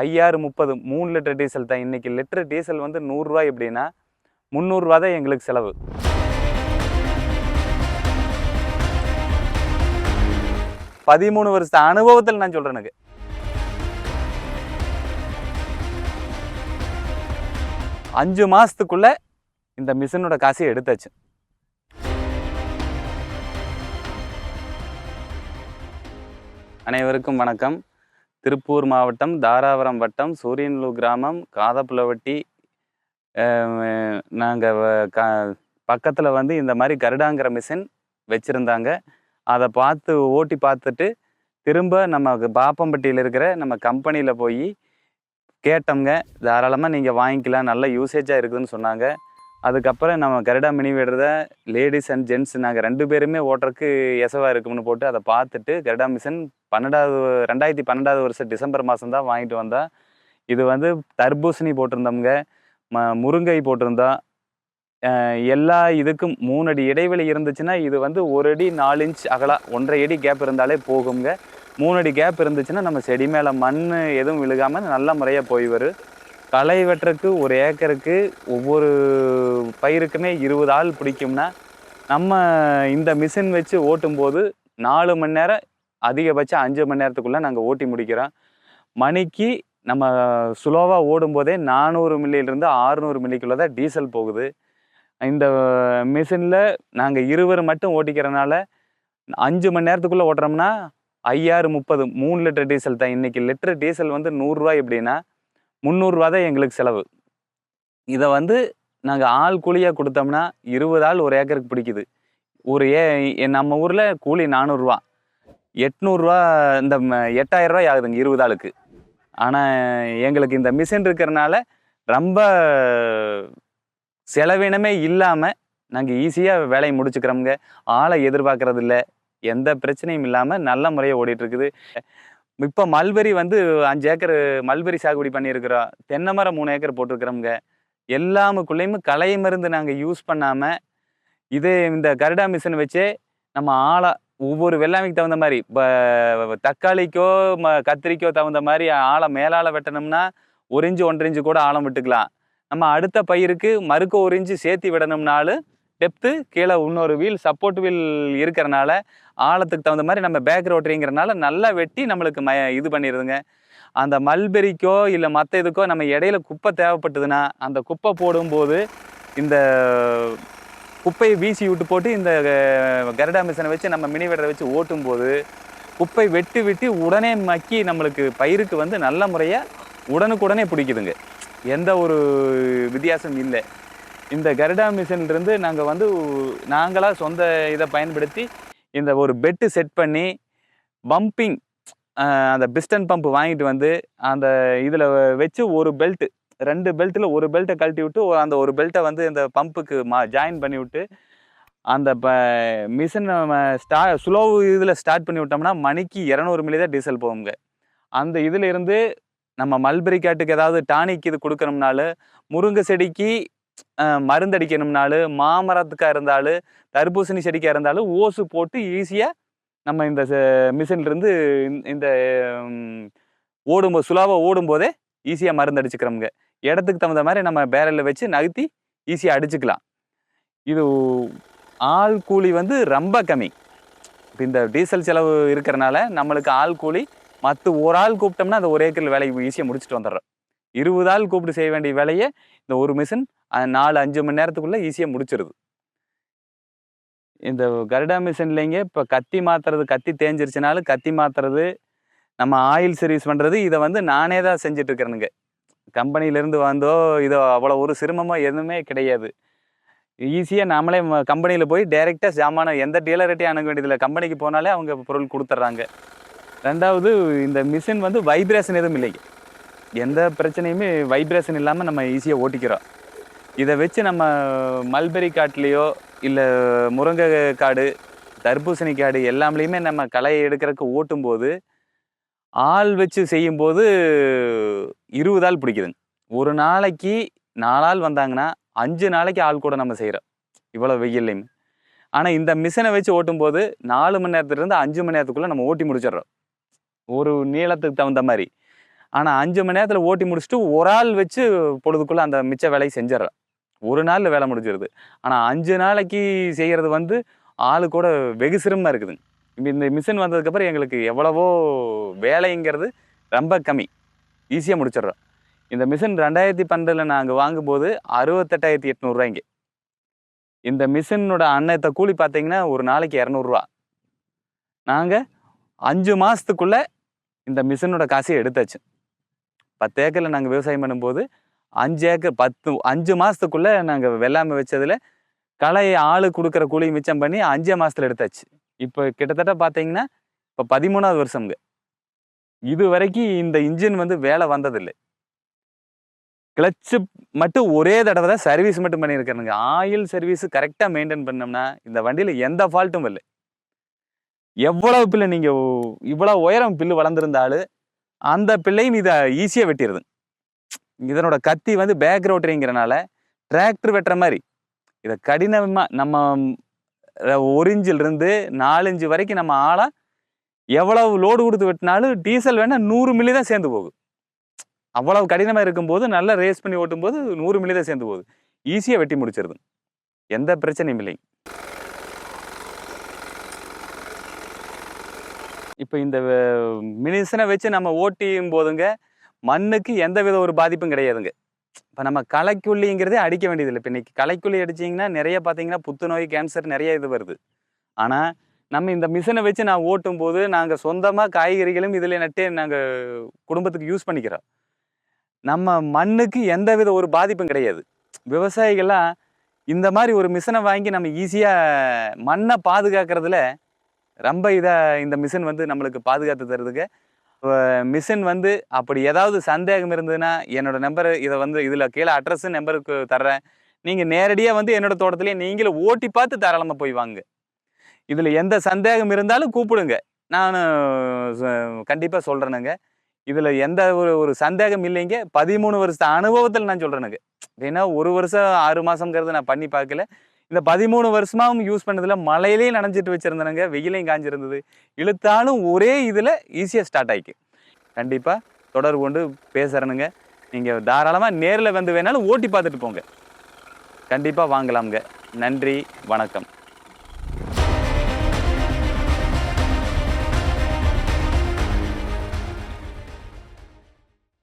ஐயாறு முப்பது மூணு லிட்டர் டீசல் தான் இன்றைக்கி லிட்டர் டீசல் வந்து நூறுரூவா எப்படின்னா முந்நூறுரூவா தான் எங்களுக்கு செலவு. பதிமூணு வருஷ அனுபவத்தில் நான் சொல்கிறேனுக்கு எனக்கு. அஞ்சு மாதத்துக்குள்ளே இந்த மிஷினோட காசை எடுத்தாச்சு. அனைவருக்கும் வணக்கம். திருப்பூர் மாவட்டம் தாராபுரம் வட்டம் சூரியன்லு கிராமம் காதப்புலவட்டி நாங்கள் க பக்கத்தில் வந்து இந்த மாதிரி கருடாங்கிற மிஷின் வச்சுருந்தாங்க. அதை பார்த்து ஓட்டி பார்த்துட்டு திரும்ப நம்ம பாப்பம்பட்டியில் இருக்கிற நம்ம கம்பெனியில் போய் கேட்டோங்க தாராளமாக நீங்கள் வாங்கிக்கலாம். நல்ல யூசேஜாக இருக்குதுன்னு சொன்னாங்க. அதுக்கப்புறம் நம்ம கருடா மினி விடுறத லேடிஸ் அண்ட் ஜென்ட்ஸ் நாங்கள் ரெண்டு பேருமே ஓட்டுறக்கு எசவாக இருக்கும்னு போட்டு அதை பார்த்துட்டு கருடா மிஷின் பன்னெண்டாவது ரெண்டாயிரத்தி பன்னெண்டாவது வருஷம் டிசம்பர் மாதம் தான் வாங்கிட்டு வந்தோம் இது வந்து தர்பூசணி போட்டிருந்தோம்ங்க ம முருங்கை போட்டிருந்தோம் எல்லா இதுக்கும் மூணு அடி இடைவெளி இருந்துச்சுன்னா இது வந்து ஒரு அடி நாலு இன்ச் அகலா ஒன்றரை அடி கேப் இருந்தாலே போகுங்க மூணு அடி கேப் இருந்துச்சுன்னா நம்ம செடி மேலே மண் எதுவும் விழுகாமல் நல்ல முறையாக போய் வரும். களை வெட்டுறதுக்கு ஒரு ஏக்கருக்கு ஒவ்வொரு பயிருக்குமே இருபது ஆள் பிடிக்கும்னா நம்ம இந்த மிஷின் வச்சு ஓட்டும்போது நாலு மணி நேரம் அதிகபட்சம் அஞ்சு மணி நேரத்துக்குள்ளே நாங்கள் ஓட்டி முடிக்கிறோம். மணிக்கு நம்ம ஸ்லோவாக ஓடும்போதே நானூறு மில்லியிலிருந்து ஆறுநூறு மில்லிக்குள்ளே தான் டீசல் போகுது. இந்த மிஷினில் நாங்கள் இருவர் மட்டும் ஓட்டிக்கிறனால அஞ்சு மணி நேரத்துக்குள்ளே ஓட்டுறோம்னா ஐயாறு முப்பது மூணு லிட்டர் டீசல் தான். இன்றைக்கி லிட்டர் டீசல் வந்து நூறுரூவா எப்படின்னா முந்நூறுரூவா தான் எங்களுக்கு செலவு. இதை வந்து நாங்கள் ஆள் கூலியாக கொடுத்தோம்னா இருபது ஆள் ஒரு ஏக்கருக்கு பிடிக்குது. ஒரு ஏ நம்ம ஊரில் கூலி நானூறுரூவா எட்நூறுரூவா இந்த ம- ஆகுதுங்க இருபது ஆளுக்கு. ஆனால் எங்களுக்கு இந்த மிஷின் இருக்கிறனால ரொம்ப செலவினமே இல்லாமல் நாங்கள் ஈஸியாக வேலையை முடிச்சுக்கிறோமுங்க. ஆளை எதிர்பார்க்கறது இல்லை எந்த பிரச்சனையும் இல்லாமல் நல்ல முறையாக ஓடிட்டுருக்குது இப்போ மல்பெரி வந்து அஞ்சு ஏக்கர் மல்பெரி சாகுபடி பண்ணியிருக்கிறோம். தென்னை மரம் மூணு ஏக்கர் போட்டிருக்கிறோமுங்க. எல்லாமுக்குள்ளேயுமே களை மருந்து நாங்கள் யூஸ் பண்ணாமல் இதே இந்த கருடா மிஷின் வச்சே நம்ம ஆளாக ஒவ்வொரு வெள்ளாமைக்கு தகுந்த மாதிரி இப்போ தக்காளிக்கோ ம கத்திரிக்கோ தகுந்த மாதிரி ஆளை மேலால் வெட்டணும்னா ஒரு இஞ்சு ஒன்றரை இஞ்சு கூட ஆழம் விட்டுக்கலாம். நம்ம அடுத்த பயிருக்கு மறுக்க ஒரு இஞ்சு சேர்த்து விடணும்னாலும் டெப்த்து கீழே இன்னொரு வீல் சப்போர்ட் வீல் இருக்கிறனால ஆழத்துக்கு தகுந்த மாதிரி நம்ம பேக் ரோட்டரிங்கிறனால நல்லா வெட்டி நம்மளுக்கு ம இது பண்ணிடுதுங்க அந்த மல்பெரிக்கோ இல்லை மற்ற இதுக்கோ நம்ம இடையில குப்பை தேவைப்பட்டதுன்னா அந்த குப்பை போடும்போது இந்த குப்பையை வீசி விட்டு போட்டு இந்த கரடா மிஷினை வச்சு நம்ம மினி வெடரை வச்சு ஓட்டும்போது குப்பை வெட்டி வெட்டி உடனே மக்கி நம்மளுக்கு பயிருக்கு வந்து நல்ல முறையாக உடனுக்குடனே பிடிக்குதுங்க. எந்த ஒரு வித்தியாசம் இல்லை. இந்த கருடா மிஷின்லேருந்து நாங்கள் வந்து நாங்களாக சொந்த இதை பயன்படுத்தி இந்த ஒரு பெட்டு செட் பண்ணி பம்பிங் அந்த பிஸ்டன் பம்ப் வாங்கிட்டு வந்து அந்த இதில் வச்சு ஒரு பெல்ட்டு ரெண்டு பெல்ட்டில் ஒரு பெல்ட்டை கழட்டி விட்டு அந்த ஒரு பெல்ட்டை வந்து இந்த பம்புக்கு மா ஜாயின் பண்ணி விட்டு அந்த ப மிஷின் நம்ம ஸ்டா ஸ்லோ இதில் ஸ்டார்ட் பண்ணி விட்டோம்னா மணிக்கு இரநூறு மில்லி தான் டீசல் போகுங்க. அந்த இதில் இருந்து நம்ம மல்பெரி காட்டுக்கு ஏதாவது டானிக் இது கொடுக்கணும்னாலும் முருங்கை செடிக்கு மருந்தடிக்கணும்னாலும் மாமரத்துக்காக இருந்தாலும் தர்பூசணி செடிக்காக இருந்தாலும் ஓசு போட்டு ஈஸியாக நம்ம இந்த மிஷின்லேருந்து இந்த- ஓடும்போது சுலாவாக ஓடும்போதே ஈஸியாக மருந்து அடிச்சுக்கிறோமுங்க இடத்துக்கு தகுந்த மாதிரி நம்ம பேரலில் வச்சு நகர்த்தி ஈஸியாக அடிச்சுக்கலாம். இது ஆள் கூலி வந்து ரொம்ப கம்மி. இப்போ இந்த டீசல் செலவு இருக்கிறனால நம்மளுக்கு ஆள் கூலி மற்ற ஒரு ஆள் கூப்பிட்டோம்னா அந்த ஒரு ஏக்கரில் வேலையை ஈஸியாக முடிச்சுட்டு வந்துடுறோம். இருபது ஆள் கூப்பிட்டு செய்ய வேண்டிய வேலையை இந்த ஒரு மிஷின் நாலு அஞ்சு மணி நேரத்துக்குள்ளே ஈஸியாக முடிச்சிருது. இந்த கருடா மிஷின்லேங்க இப்போ கத்தி மாத்துறது கத்தி தேஞ்சிருச்சுனாலும் கத்தி மாத்துறது நம்ம ஆயில் சர்வீஸ் பண்ணுறது இதை வந்து நானே தான் செஞ்சிட்ருக்கிறேனுங்க. கம்பெனியிலேருந்து வந்தோ இதோ அவ்வளோ ஒரு சிரமமோ எதுவுமே கிடையாது. ஈஸியாக நாமளே கம்பெனியில் போய் டைரெக்டாக ஜாமான எந்த டீலர்கிட்டையும் அணுக வேண்டியதில்லை. கம்பெனிக்கு போனாலே அவங்க பொருள் கொடுத்துட்றாங்க. ரெண்டாவது இந்த மிஷின் வந்து வைப்ரேஷன் எதுவும் இல்லைங்க. எந்த பிரச்சனையுமே வைப்ரேஷன் இல்லாமல் நம்ம ஈஸியாக ஓட்டிக்கிறோம். இதை வச்சு நம்ம மல்பெரி காட்டுலேயோ இல்லை முருங்கை காடு தர்பூசணி காடு எல்லாம்லேயுமே நம்ம களையை எடுக்கிறதுக்கு ஓட்டும்போது ஆள் வச்சு செய்யும்போது இருபது ஆள் பிடிக்குதுங்க. ஒரு நாளைக்கு நாலாள் வந்தாங்கன்னா அஞ்சு நாளைக்கு ஆள் கூட நம்ம செய்கிறோம் இவ்வளோ வெயில்லையுமே. ஆனால் இந்த மிஷினை வச்சு ஓட்டும்போது நாலு மணி நேரத்துலேருந்து அஞ்சு மணி நேரத்துக்குள்ளே நம்ம ஓட்டி முடிச்சிடுறோம். ஒரு நீளத்துக்கு தகுந்த மாதிரி. ஆனால் அஞ்சு மணி நேரத்தில் ஓட்டி முடிச்சுட்டு ஒரு ஆள் வச்சு பொழுதுக்குள்ளே அந்த மிச்ச வேலையை செஞ்சிடறோம். ஒரு நாளில் வேலை முடிஞ்சிருது. ஆனால் அஞ்சு நாளைக்கு செய்கிறது வந்து ஆளு கூட வெகு சிரமமாக இருக்குதுங்க. இப்போ இந்த மிஷின் வந்ததுக்கப்புறம் எங்களுக்கு எவ்வளவோ வேலைங்கிறது ரொம்ப கம்மி. ஈஸியாக முடிச்சிடுறோம். இந்த மிஷின் ரெண்டாயிரத்தி பன்னெண்டில் நாங்கள் வாங்கும்போது அறுபத்தெட்டாயிரத்தி எட்நூறுரூவாய்ங்க. இந்த மிஷினோட அன்னத்தை கூலி பார்த்தீங்கன்னா ஒரு நாளைக்கு இரநூறுவா. நாங்கள் அஞ்சு மாதத்துக்குள்ளே இந்த மிஷினோட காசையை எடுத்தாச்சு. பத்து ஏக்கரில் நாங்கள் விவசாயம் பண்ணும்போது அஞ்சு ஏக்கர் பத்து அஞ்சு மாதத்துக்குள்ளே நாங்கள் வெள்ளாமை வச்சதில் களையை ஆள் கொடுக்குற கூலி மிச்சம் பண்ணி அஞ்சே மாதத்தில் எடுத்தாச்சு. இப்போ கிட்டத்தட்ட பார்த்தீங்கன்னா இப்போ பதிமூணாவது வருஷம்ங்க. இது வரைக்கும் இந்த இன்ஜின் வந்து வேலை வந்ததில்லை. கிளச்சு மட்டும் ஒரே தடவை தான் சர்வீஸ் மட்டும் பண்ணியிருக்கிறேங்க ஆயில் சர்வீஸ் கரெக்டாக மெயின்டைன் பண்ணோம்னா இந்த வண்டியில் எந்த ஃபால்ட்டும் இல்லை. எவ்வளவு பிள்ளை நீங்கள் இவ்வளோ உயரம் பில்லு வளர்ந்துருந்தாலும் அந்த பிள்ளையும் இதை ஈஸியாக வெட்டிடுது இதனோட கத்தி வந்து பேக் ரோட்டரிங்கிறனால டிராக்டர் வெட்டுற மாதிரி. இதை கடினமாக நம்ம ஒரு இருந்து நாலு வரைக்கும் நம்ம ஆளாக எவ்வளவு லோடு கொடுத்து வெட்டினாலும் டீசல் வேணால் நூறு மில்லி தான் சேர்ந்து போகுது. அவ்வளவு கடினமாக இருக்கும்போது நல்லா ரேஸ் பண்ணி ஓட்டும்போது நூறு மில்லி தான் சேர்ந்து போகுது. ஈஸியாக வெட்டி முடிச்சிருது. எந்த பிரச்சனையும் இல்லைங்க இப்போ இந்த மினிசனை வச்சு நம்ம ஓட்டியும் போதுங்க. மண்ணுக்கு எந்த வித ஒரு பாதிப்பும் கிடையாதுங்க. இப்போ நம்ம களைக்குள்ளிங்கிறதே அடிக்க வேண்டியதில்லை. இப்போ இன்னைக்கு களைக்குள்ளி அடிச்சிங்கன்னா நிறைய பார்த்தீங்கன்னா புத்துநோய் கேன்சர் நிறைய இது வருது. ஆனால் நம்ம இந்த மிஷினை வச்சு நான் ஓட்டும் போது நாங்கள் சொந்தமாக காய்கறிகளும் இதில் நட்டு நாங்கள் குடும்பத்துக்கு யூஸ் பண்ணிக்கிறோம். நம்ம மண்ணுக்கு எந்த வித ஒரு பாதிப்பும் கிடையாது. விவசாயிகள்லாம் இந்த மாதிரி ஒரு மிஷினை வாங்கி நம்ம ஈஸியாக மண்ணை பாதுகாக்கிறதுல ரொம்ப இதாக இந்த மிஷின் வந்து நம்மளுக்கு பாதுகாத்து தருதுங்க. மிஷின் வந்து அப்படி ஏதாவது சந்தேகம் இருந்ததுன்னா என்னோட நம்பர் இதை வந்து இதில் கீழே அட்ரஸ் நம்பருக்கு தர்றேன். நீங்கள் நேரடியாக வந்து என்னோட தோட்டத்திலேயே நீங்களும் ஓட்டி பார்த்து தாராளமாக போய் வாங்க. இதில் எந்த சந்தேகம் இருந்தாலும் கூப்பிடுங்க. நான் கண்டிப்பாக சொல்கிறேனுங்க இதில் எந்த ஒரு ஒரு சந்தேகம் இல்லைங்க. பதிமூணு வருஷத்து அனுபவத்தில் நான் சொல்கிறேனுங்க ஏன்னா ஒரு வருஷம் ஆறு மாதங்கிறது நான் பண்ணி பார்க்கல. இந்த பதிமூணு வருஷமாகவும் யூஸ் பண்ணதில் மழையிலையும் நனைஞ்சிட்டு வச்சுருந்தேனுங்க வெயிலையும் காஞ்சிருந்தது. இழுத்தாலும் ஒரே இதில் ஈஸியாக ஸ்டார்ட் ஆகிக்கு கண்டிப்பாக தொடர்பு கொண்டு பேசுகிறேனுங்க நீங்கள் தாராளமாக நேரில் வந்து வேணாலும் ஓட்டி பார்த்துட்டு போங்க. கண்டிப்பாக வாங்கலாம்ங்க. நன்றி வணக்கம்.